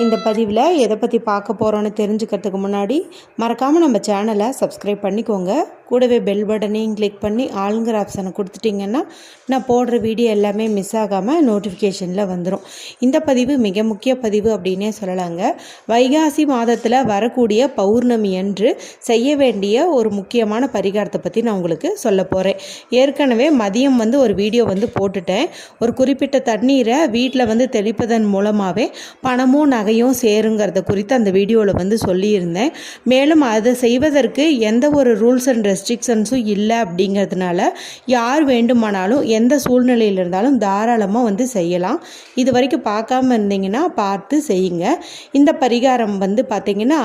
இந்த பதிவில் எதை பற்றி பார்க்க போகிறோன்னு தெரிஞ்சுக்கிறதுக்கு முன்னாடி மறக்காமல் நம்ம சேனலை சப்ஸ்கிரைப் பண்ணிக்கோங்க. கூடவே பெல் பட்டனையும் கிளிக் பண்ணி ஆளுங்கிற ஆப்ஷனை கொடுத்துட்டிங்கன்னா நான் போடுற வீடியோ எல்லாமே மிஸ் ஆகாமல் நோட்டிஃபிகேஷனில் வந்துடும் இந்த பதிவு மிக முக்கிய பதிவு அப்படின்னே சொல்லலாங்க. வைகாசி மாதத்தில் வரக்கூடிய பௌர்ணமி அன்று செய்ய வேண்டிய ஒரு முக்கியமான பரிகாரத்தை பற்றி நான் உங்களுக்கு சொல்ல போகிறேன் ஏற்கனவே மதியம் வந்து ஒரு வீடியோ வந்து போட்டுட்டேன். ஒரு குறிப்பிட்ட தண்ணீரை வீட்டில் வந்து தெளிப்பதன் மூலமாகவே பணமும் நகையும் சேருங்கிறத குறித்து அந்த வீடியோவில் வந்து சொல்லியிருந்தேன். மேலும் அதை செய்வதற்கு எந்த ஒரு ரூல்ஸ் அண்ட் ரெஸ்ட்ரிக்ஷன்ஸும் இல்லை அப்படிங்கிறதுனால யார் வேண்டுமானாலும் எந்த சூழ்நிலையில் இருந்தாலும் தாராளமாக வந்து செய்யலாம். இது வரைக்கும் பார்க்காம இருந்தீங்கன்னா பார்த்து செய்யுங்க. இந்த பரிகாரம் வந்து பார்த்திங்கன்னா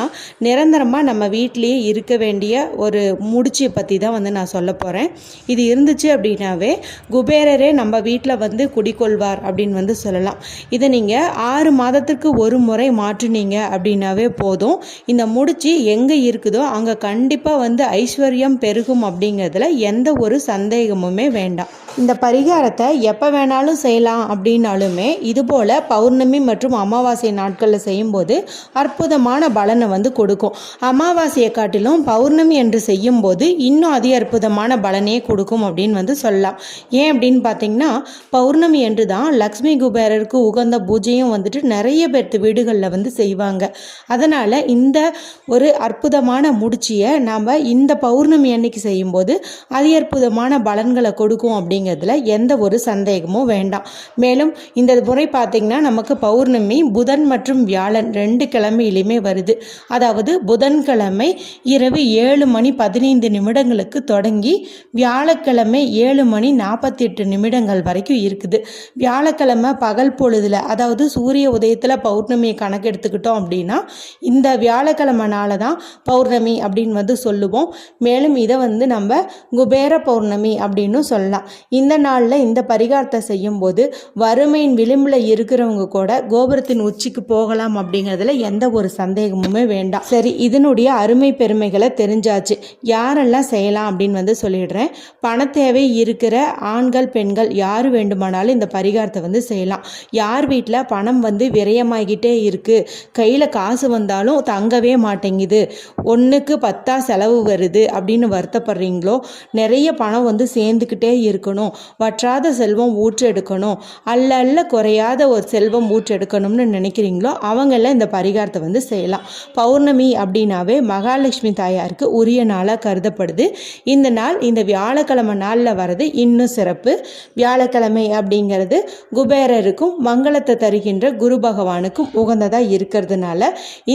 நிரந்தரமாக நம்ம வீட்டிலேயே இருக்க வேண்டிய ஒரு முடிச்சியை பற்றி தான் வந்து நான் சொல்ல போகிறேன் இது இருந்துச்சு அப்படின்னாவே குபேரரே நம்ம வீட்டில் வந்து குடிக்கொள்வார் அப்படின்னு வந்து சொல்லலாம். இதை நீங்கள் ஆறு மாதத்துக்கு ஒரு முறை மாற்றினீங்க அப்படின்னாவே போதும். இந்த முடிச்சு எங்கே இருக்குதோ அங்கே கண்டிப்பாக வந்து ஐஸ்வர்யம் பெருகும் அப்படிங்கிறதுல எந்த ஒரு சந்தேகமுமே வேண்டாம். இந்த பரிகாரத்தை எப்போ வேணாலும் செய்யலாம் அப்படின்னாலுமே இதுபோல் பௌர்ணமி மற்றும் அமாவாசை நாட்களில் செய்யும்போது அற்புதமான பலனை வந்து கொடுக்கும். அமாவாசையை காட்டிலும் பௌர்ணமி என்று செய்யும்போது இன்னும் அதி அற்புதமான பலனையே கொடுக்கும் அப்படின்னு வந்து சொல்லலாம். ஏன் அப்படின்னு பார்த்தீங்கன்னா பௌர்ணமி என்று தான் லக்ஷ்மி குபேரருக்கு உகந்த பூஜையும் வந்துட்டு நிறைய பேர்த்து வீடுகளில் வந்து செய்வாங்க. அதனால் இந்த ஒரு அற்புதமான முடிச்சியை நாம் இந்த பௌர்ணமி அன்னைக்கு செய்யும்போது அதி அற்புதமான பலன்களை கொடுக்கும் அப்படிங்கிறதுல எந்த ஒரு சந்தேகமும் வேண்டாம். மேலும் இந்த முறை பார்த்திங்கன்னா நமக்கு பௌர்ணமி புதன் மற்றும் வியாழன் ரெண்டு கிழமையிலுமே வருது. அதாவது புதன்கிழமை இரவு ஏழு மணி பதினைந்து நிமிடங்களுக்கு தொடங்கி வியாழக்கிழமை ஏழு மணி நாற்பத்தி எட்டு நிமிடங்கள் வரைக்கும் இருக்குது. வியாழக்கிழமை பகல் பொழுதில் அதாவது சூரிய உதயத்தில் பௌர்ணமியை கணக்கெடுத்துக்கிட்டோம் அப்படின்னா இந்த வியாழக்கிழமை நாளை தான் பௌர்ணமி அப்படின்னு வந்து சொல்லுவோம். மேலும் இதை வந்து நம்ம குபேர பௌர்ணமி அப்படின்னு சொல்லலாம். இந்த நாளில் இந்த பரிகாரத்தை செய்யும்போது வறுமையின் விளிம்பில் இருக்கிறவங்க கூட கோபுரத்தின் உச்சிக்கு போகலாம் அப்படிங்கிறதுல எந்த ஒரு சந்தேகமுமே வேண்டாம். சரி இதனுடைய அருமை பெருமைகளை தெரிஞ்சாச்சு. யாரெல்லாம் செய்யலாம் அப்படின்னு வந்து சொல்லிடுறேன். பண தேவை இருக்கிற ஆண்கள் பெண்கள் யார் வேண்டுமானாலும் இந்த பரிகாரத்தை வந்து செய்யலாம். யார் வீட்டில் பணம் வந்து விரயமாகிட்டே இருக்குது கையில் காசு வந்தாலும் தங்கவே மாட்டேங்குது ஒன்றுக்கு பத்தா செலவு வருது அப்படின்னு வருத்தப்படுறீங்களோ நிறைய பணம் வந்து சேர்ந்துக்கிட்டே இருக்கணும். வற்றாத செல்வம் ஊற்றெடுக்கணும். அல்ல அல்ல குறையாத ஒரு செல்வம் ஊற்றெடுக்கணும்னு நினைக்கிறீங்களோ அவங்கெல்லாம் இந்த பரிகாரத்தை வந்து செய்யலாம். பௌர்ணமி அப்படின்னாவே மகாலட்சுமி தாயாருக்கு உரிய நாளாக கருதப்படுது. இந்த நாள் இந்த வியாழக்கிழமை நாளில் வர்றது இன்னும் சிறப்பு. வியாழக்கிழமை அப்படிங்கிறது குபேரருக்கும் மங்களத்தை தருகின்ற குரு பகவானுக்கும் உகந்ததாக இருக்கிறதுனால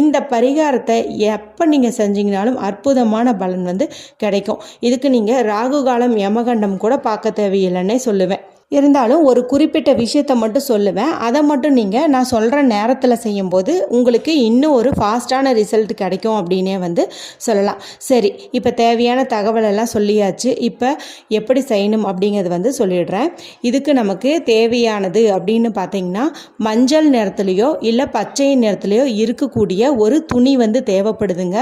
இந்த பரிகாரத்தை எப்போ நீங்கள் செஞ்சீங்கனாலும் அற்புதமான பலன் வந்து கிடைக்கும். இதுக்கு நீங்கள் ராகு காலம் யமகண்டம் கூட பார்க்க தேவையில்லைன்னே சொல்லுவேன். இருந்தாலும் ஒரு குறிப்பிட்ட விஷயத்தை மட்டும் சொல்லுவேன். அதை மட்டும் நீங்கள் நான் சொல்கிற நேரத்தில் செய்யும்போது உங்களுக்கு இன்னும் ஒரு ஃபாஸ்ட்டான ரிசல்ட் கிடைக்கும் அப்படின்னே வந்து சொல்லலாம். சரி இப்போ தேவையான தகவலெல்லாம் சொல்லியாச்சு. இப்போ எப்படி செய்யணும் அப்படிங்கிறது வந்து சொல்லிடுறேன். இதுக்கு நமக்கு தேவையானது அப்படின்னு பார்த்தீங்கன்னா மஞ்சள் நிறத்துலையோ இல்லை பச்சை நிறத்துலையோ இருக்கக்கூடிய ஒரு துணி வந்து தேவைப்படுதுங்க.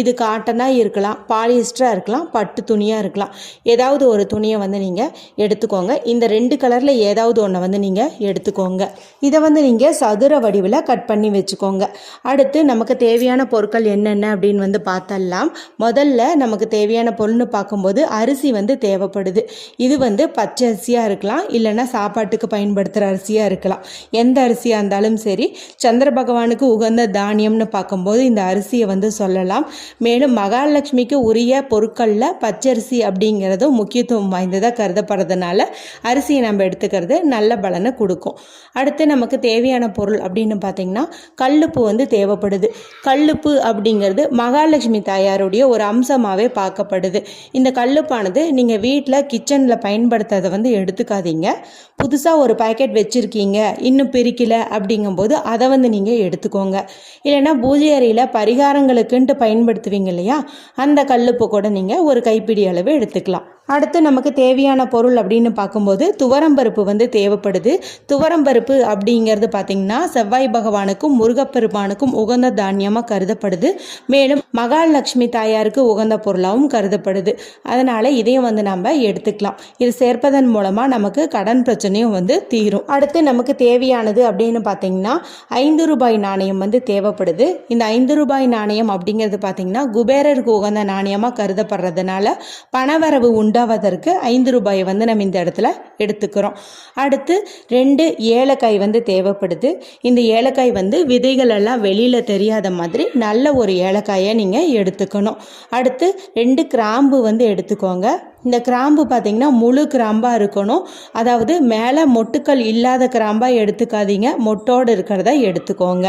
இது காட்டனாக இருக்கலாம் பாலிஸ்டராக இருக்கலாம் பட்டு துணியாக இருக்கலாம். ஏதாவது ஒரு துணியை வந்து நீங்கள் எடுத்துக்கோங்க. இந்த ரெண்டு ரெண்டு கலரில் ஏதாவது ஒன்றை வந்து நீங்கள் எடுத்துக்கோங்க. இதை வந்து நீங்கள் சதுர வடிவில் கட் பண்ணி வச்சுக்கோங்க. அடுத்து நமக்கு தேவையான பொருட்கள் என்னென்ன அப்படின்னு வந்து பார்த்தலாம். முதல்ல நமக்கு தேவையான பொருள்னு பார்க்கும்போது அரிசி வந்து தேவைப்படுது. இது வந்து பச்சை அரிசியாக இருக்கலாம் இல்லைன்னா சாப்பாட்டுக்கு பயன்படுத்துகிற அரிசியாக இருக்கலாம். எந்த அரிசியாக இருந்தாலும் சரி சந்திர பகவானுக்கு உகந்த தானியம்னு பார்க்கும்போது இந்த அரிசியை வந்து சொல்லலாம். மேலும் மகாலட்சுமிக்கு உரிய பொருட்களில் பச்சரிசி அப்படிங்கிறதும் முக்கியத்துவம் வாய்ந்ததாக கருதப்படுறதுனால அரிசியை நம்ம எடுத்துக்கிறது நல்ல பலனை கொடுக்கும். அடுத்து நமக்கு தேவையான பொருள் அப்படின்னு பார்த்தீங்கன்னா கல்லுப்பு வந்து தேவைப்படுது. கல்லுப்பு அப்படிங்கிறது மகாலட்சுமி தாயாருடைய ஒரு அம்சமாகவே பார்க்கப்படுது. இந்த கல்லுப்பானது நீங்கள் வீட்டில் கிச்சனில் பயன்படுத்துறதை வந்து எடுத்துக்காதீங்க. புதுசாக ஒரு பேக்கெட் வச்சுருக்கீங்க இன்னும் பிரிக்கலை அப்படிங்கும்போது அதை வந்து நீங்கள் எடுத்துக்கோங்க. இல்லைன்னா பூஜை அறையில் பரிகாரங்களுக்குன்ட்டு பயன்படுத்துவீங்க இல்லையா அந்த கல்லுப்பு கூட நீங்கள் ஒரு கைப்பிடி அளவு எடுத்துக்கலாம். அடுத்து நமக்கு தேவையான பொருள் அப்படின்னு பார்க்கும்போது துவரம்பருப்பு வந்து தேவைப்படுது. துவரம்பருப்பு அப்படிங்கிறது பார்த்திங்கன்னா செவ்வாய் பகவானுக்கும் முருகப்பெருமானுக்கும் உகந்த தானியமாக கருதப்படுது. மேலும் மகாலட்சுமி தாயாருக்கு உகந்த பொருளாகவும் கருதப்படுது. அதனால் இதையும் வந்து நம்ம எடுத்துக்கலாம். இது சேர்ப்பதன் மூலமாக நமக்கு கடன் பிரச்சனையும் வந்து தீரும். அடுத்து நமக்கு தேவையானது அப்படின்னு பார்த்தீங்கன்னா ஐந்து ரூபாய் நாணயம் வந்து தேவைப்படுது. இந்த ஐந்து ரூபாய் நாணயம் அப்படிங்கிறது பார்த்திங்கன்னா குபேரருக்கு உகந்த நாணயமாக கருதப்படுறதுனால பணவரவு உண்டாவதற்கு ஐந்து ரூபாயை வந்து நம்ம இந்த இடத்துல எடுத்துக்கிறோம். அடுத்து ரெண்டு ஏலக்காய் வந்து தேவைப்படுது. இந்த ஏலக்காய் வந்து விதைகள் எல்லாம் வெளியில் தெரியாத மாதிரி நல்ல ஒரு ஏலக்காயை நீங்கள் எடுத்துக்கணும். அடுத்து ரெண்டு கிராம்பு வந்து எடுத்துக்கோங்க. இந்த கிராம்பு பார்த்திங்கன்னா முழு கிராம்பாக இருக்கணும். அதாவது மேலே மொட்டுக்கள் இல்லாத கிராம்பாக எடுத்துக்காதீங்க. மொட்டோடு இருக்கிறத எடுத்துக்கோங்க.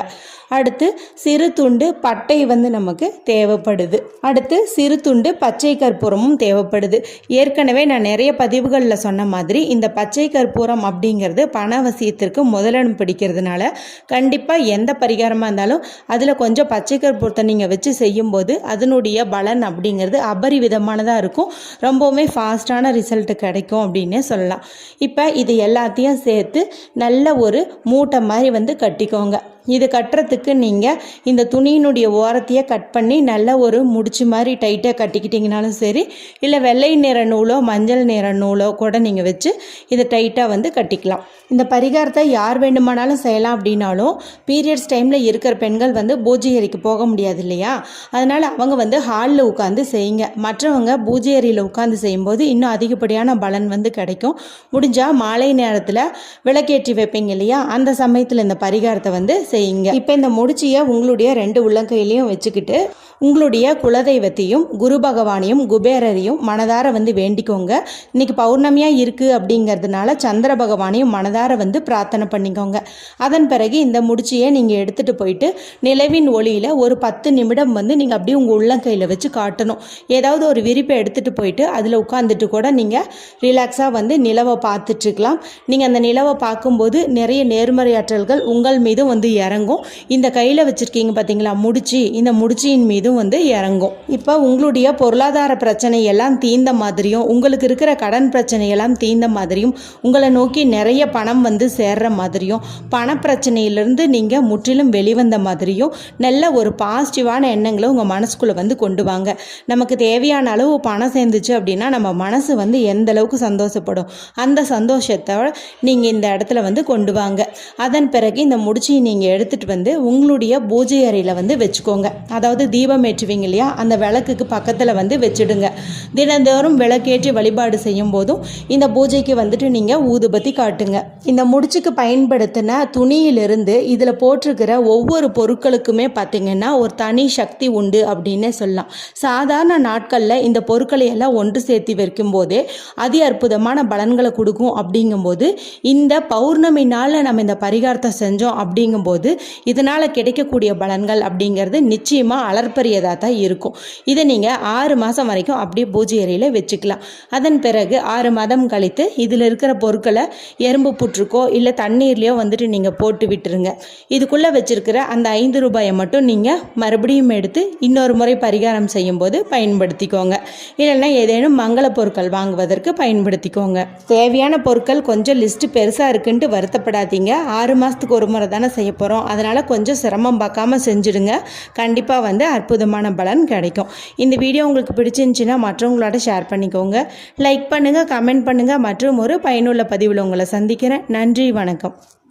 அடுத்து சிறு துண்டு பட்டை வந்து நமக்கு தேவைப்படுது. அடுத்து சிறு துண்டு பச்சை கற்பூரமும் தேவைப்படுது. ஏற்கனவே நான் நிறைய பதிவுகளில் சொன்ன மாதிரி இந்த பச்சை கற்பூரம் அப்படிங்கிறது பணவசியத்திற்கு முதலிடம் பிடிக்கிறதுனால கண்டிப்பாக எந்த பரிகாரமாக இருந்தாலும் அதில் கொஞ்சம் பச்சை கற்பூரத்தை நீங்கள் வச்சு செய்யும்போது அதனுடைய பலன் அப்படிங்கிறது அபரிவிதமானதாக இருக்கும். ரொம்பவுமே ஃபாஸ்ட்டான ரிசல்ட் கிடைக்கும் அப்படின்னே சொல்லலாம். இப்போ இது எல்லாத்தையும் சேர்த்து நல்ல ஒரு மூட்டை மாதிரி வந்து கட்டிக்கோங்க. இது கட்டுறதுக்கு நீங்கள் இந்த துணியினுடைய ஓரத்தையே கட் பண்ணி நல்ல ஒரு முடிச்சு மாதிரி டைட்டாக கட்டிக்கிட்டிங்கனாலும் சரி இல்லை வெள்ளை நிற நூலோ மஞ்சள் நிற நூலோ கூட நீங்கள் வச்சு இதை டைட்டாக வந்து கட்டிக்கலாம். இந்த பரிகாரத்தை யார் வேண்டுமானாலும் செய்யலாம் அப்படின்னாலும் பீரியட்ஸ் டைமில் இருக்கிற பெண்கள் வந்து பூஜை அறைக்கு போக முடியாது இல்லையா? அதனால் அவங்க வந்து ஹாலில் உட்காந்து செய்யுங்க. மற்றவங்க பூஜை அறையில் உட்காந்து செய்யும்போது இன்னும் அதிகப்படியான பலன் வந்து கிடைக்கும். முடிஞ்சால் மாலை நேரத்தில் விளக்கேற்றி வைப்பீங்க இல்லையா? அந்த சமயத்தில் இந்த பரிகாரத்தை வந்து செய்யுங்க. இப்போ இந்த முடிச்சியை உங்களுடைய ரெண்டு உள்ளங்கையிலையும் வச்சுக்கிட்டு உங்களுடைய குலதெய்வத்தையும் குரு பகவானையும் குபேரரையும் மனதார வந்து வேண்டிக்கோங்க. இன்னைக்கு பௌர்ணமியாக இருக்குது அப்படிங்கிறதுனால சந்திர பகவானையும் மனதார வந்து பிரார்த்தனை பண்ணிக்கோங்க. அதன் பிறகு இந்த முடிச்சியை நீங்கள் எடுத்துகிட்டு போயிட்டு நிலவின் ஒளியில் ஒரு பத்து நிமிடம் வந்து நீங்கள் அப்படியே உங்கள் உள்ளங்கையில் வச்சு காட்டணும். ஏதாவது ஒரு விரிப்பை எடுத்துகிட்டு போயிட்டு அதில் உட்காந்துட்டு கூட நீங்கள் ரிலாக்ஸாக வந்து நிலவை பார்த்துட்ருக்கலாம் நீங்கள் அந்த நிலவை பார்க்கும்போது நிறைய நேர்மறையாற்றல்கள் உங்கள் மீதும் வந்து இறங்கும். இந்த கையில் வச்சுருக்கீங்க பார்த்தீங்களா முடிச்சு. இந்த முடிச்சியின் மீதும் வந்து இறங்கும். இப்போ உங்களுடைய பொருளாதார பிரச்சனை எல்லாம் தீர்ந்த மாதிரியும் உங்களுக்கு இருக்கிற கடன் பிரச்சனை எல்லாம் தீர்ந்த மாதிரியும் உங்களை நோக்கி நிறைய பணம் வந்து சேர்ற மாதிரியும் பண பிரச்சனையிலிருந்து நீங்கள் முற்றிலும் வெளிவந்த மாதிரியும் நல்ல ஒரு பாசிட்டிவான எண்ணங்களை உங்கள் மனசுக்குள்ளே வந்து கொண்டு வாங்க. நமக்கு தேவையான அளவு பணம் சேர்ந்துச்சு அப்படின்னா நம்ம மனசு வந்து எந்த அளவுக்கு சந்தோஷப்படும்? அந்த சந்தோஷத்தை நீங்கள் இந்த இடத்துல வந்து கொண்டு வாங்க. அதன் பிறகு இந்த முடிச்சியை நீங்கள் எடுத்துகிட்டு வந்து உங்களுடைய பூஜை அறையில் வந்து வச்சுக்கோங்க. அதாவது தீபம் ஏற்றுவீங்க இல்லையா? அந்த விளக்குக்கு பக்கத்தில் வந்து வச்சுடுங்க. தினந்தோறும் விளக்கேற்றி வழிபாடு செய்யும் போதும் இந்த பூஜைக்கு வந்துட்டு நீங்கள் ஊதுபத்தி காட்டுங்க. இந்த முடிச்சுக்கு பயன்படுத்தின துணியிலிருந்து இதில் போட்டிருக்கிற ஒவ்வொரு பொருட்களுக்குமே பார்த்திங்கன்னா ஒரு தனி சக்தி உண்டு அப்படின்னே சொல்லலாம். சாதாரண நாட்களில் இந்த பொருட்களை எல்லாம் ஒன்று சேர்த்து வைக்கும் போதே அதி அற்புதமான பலன்களை கொடுக்கும். அப்படிங்கும்போது இந்த பௌர்ணமி நாளில் நம்ம இந்த பரிகாரத்தை செஞ்சோம் அப்படிங்கும்போது இதனால் கிடைக்கக்கூடிய பலன்கள் அப்படிங்கிறது நிச்சயமாக அலர்பரியதாக தான் இருக்கும். இதை நீங்கள் ஆறு மாதம் வரைக்கும் அப்படியே பூஜை அறையில் வச்சுக்கலாம். அதன் பிறகு ஆறு மாதம் கழித்து இதில் இருக்கிற பொருட்களை எறும்பு புற்றுக்கோ இல்லை தண்ணீர்லேயோ வந்துட்டு நீங்கள் போட்டு விட்டுருங்க. இதுக்குள்ளே வச்சுருக்கிற அந்த ஐந்து ரூபாயை மட்டும் நீங்கள் மறுபடியும் எடுத்து இன்னொரு முறை பரிகாரம் செய்யும்போது பயன்படுத்திக்கோங்க. இல்லைன்னா ஏதேனும் மங்கள பொருட்கள் வாங்குவதற்கு பயன்படுத்திக்கோங்க. தேவையான பொருட்கள் கொஞ்சம் லிஸ்ட்டு பெருசாக இருக்குன்ட்டு வருத்தப்படாதீங்க. ஆறு மாதத்துக்கு ஒரு முறை தானே செய்ய போகிறோம் அதனால் கொஞ்சம் சிரமம் பார்க்காம செஞ்சுடுங்க. கண்டிப்பாக வந்து அற்புதமான பலன் கிடைக்கும். இந்த வீடியோ உங்களுக்கு பிடிச்சிருந்துச்சின்னா மற்றவங்களோட ஷேர் பண்ணிக்கோங்க. லைக் பண்ணுங்கள் கமெண்ட் பண்ணுங்கள் மற்றும் ஒரு பயனுள்ள பதிவில் உங்களை சந்திக்கிறேன். நன்றி வணக்கம்.